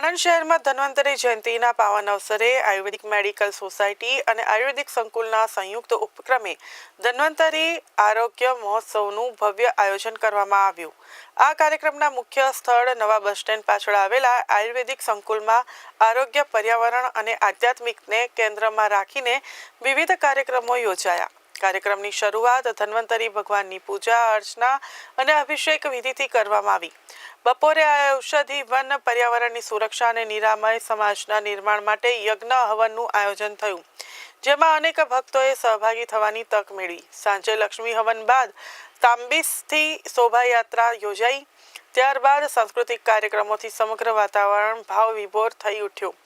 આણંદ શહેરમાં ધન્વંતરી જયંતિના પાવન અવસરે આયુર્વેદિક મેડિકલ સોસાયટી અને આયુર્વેદિક સંકુલના સંયુક્ત ઉપક્રમે ધન્વંતરી આરોગ્ય મહોત્સવનું ભવ્ય આયોજન કરવામાં આવ્યું. આ કાર્યક્રમના મુખ્ય સ્થળ નવા બસ સ્ટેન્ડ પાછળ આવેલા આયુર્વેદિક સંકુલમાં આરોગ્ય પર્યાવરણ અને આધ્યાત્મિકને કેન્દ્રમાં રાખીને વિવિધ કાર્યક્રમો યોજાયા. કાર્યક્રમની શરૂઆત ધન્વંતરી ભગવાનની પૂજા, અર્ચના અને અભિષેક વિધિથી કરવામાં આવી. બપોરે આ ઔષધિ વન પર્યાવરણની સુરક્ષા અને નિરામય સમાજના નિર્માણ માટે યજ્ઞ હવનનું આયોજન થયું, જેમાં અનેક ભક્તોએ સહભાગી થવાની તક મેળવી. સાંજે લક્ષ્મી હવન બાદ તાંબીસથી શોભાયાત્રા યોજાઈ. ત્યારબાદ સાંસ્કૃતિક કાર્યક્રમોથી સમગ્ર વાતાવરણ ભાવ વિભોર થઈ ઉઠ્યું.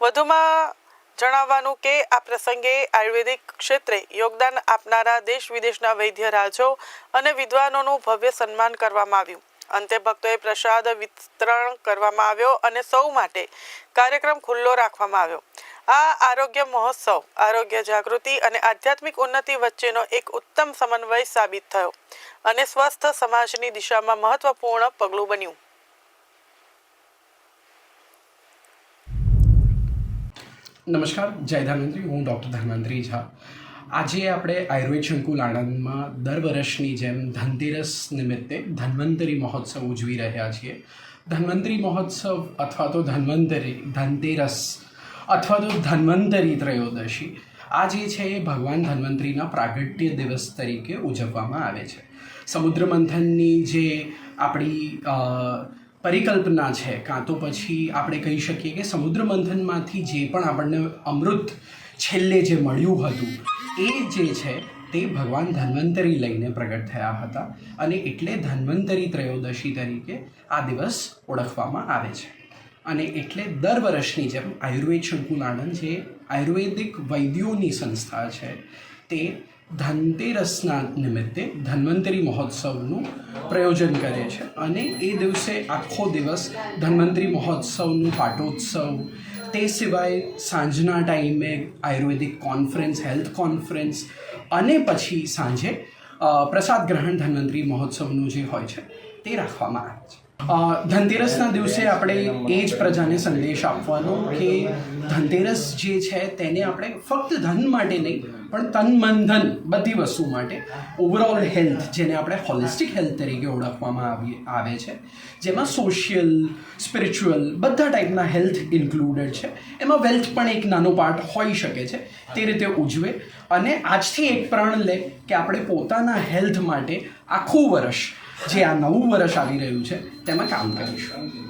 વધુમાં જણાવવાનું કે આ પ્રસંગે આયુર્વેદિક ક્ષેત્રે યોગદાન આપનારા દેશ વિદેશના વૈદ્ય રાજો અને વિદ્વાનોનું ભવ્ય સન્માન કરવામાં આવ્યું. અંતે ભક્તોએ પ્રસાદ વિતરણ કરવામાં આવ્યો અને સૌ માટે કાર્યક્રમ ખુલ્લો રાખવામાં આવ્યો. આ આરોગ્ય મહોત્સવ, આરોગ્ય જાગૃતિ અને આધ્યાત્મિક ઉન્નતિ વચ્ચેનો એક ઉત્તમ સમન્વય સાબિત થયો અને સ્વસ્થ સમાજની દિશામાં મહત્વપૂર્ણ પગલું બન્યું. નમસ્કાર, જય ધન્વંતરી. હું ડૉક્ટર ધન્વંતરી ઝા. આજે આપણે આયુર્વેદ શંકુલ આણંદમાં દર વર્ષની જેમ ધનતેરસ નિમિત્તે ધન્વંતરી મહોત્સવ ઉજવી રહ્યા છીએ. ધન્વંતરી મહોત્સવ અથવા તો ધન્વંતરી, ધનતેરસ અથવા તો ધન્વંતરી ત્રયોદશી, આ જે છે એ ભગવાન ધન્વંતરીના પ્રાગટ્ય દિવસ તરીકે ઉજવવામાં આવે છે. સમુદ્ર મંથનની જે આપણી પરિકલ્પના છે. કાં તો પછી આપણે કહી શકીએ કે સમુદ્ર મંથનમાંથી જે પણ આપણને અમૃત છેલ્લે જે મળ્યું હતું, એ જે છે તે ભગવાન ધન્વંતરી લઈને પ્રગટ થયા હતા અને એટલે ધન્વંતરી ત્રયોદશી તરીકે આ દિવસ ઓળખવામાં આવે છે. અને એટલે દર વર્ષની જેમ આયુર્વેદ આણંદ જે આયુર્વેદિક વૈદ્યોની સંસ્થા છે તે ધનતેરસના નિમિત્તે ધન્વંતરી મહોત્સવનું પ્રયોજન કરે છે અને એ દિવસે આખો દિવસ ધન્વંતરી મહોત્સવનું પાટોત્સવ તે સિવાય સાંજના ટાઈમે આયુર્વેદિક કોન્ફરન્સ, હેલ્થ કોન્ફરન્સ અને પછી સાંજે પ્રસાદ ગ્રહણ ધન્વંતરી મહોત્સવનું જે હોય છે તે રાખવામાં આવે છે. ધનતેરસના દિવસે આપણે એ જ પ્રજાને સંદેશ આપવાનો કે ધનતેરસ જે છે તેને આપણે ફક્ત ધન માટે નહીં પણ તન મન બધી વસ્તુ માટે ઓવરઓલ હેલ્થ જેને આપણે હોલિસ્ટિક હેલ્થ તરીકે ઓળખવામાં આવી આવે છે. જેમાં સોશિયલ સ્પિરિચ્યુઅલ બધા ટાઈપના હેલ્થ ઇન્ક્લુડેડ છે. એમાં વેલ્થ પણ એક નાનો પાર્ટ હોઈ શકે છે, તે રીતે ઉજવે. અને આજથી એક પ્રણ લે કે આપણે પોતાના હેલ્થ માટે આખું વર્ષ, જે આ નવું વર્ષ આવી રહ્યું છે, તેમાં કામ કરીશું.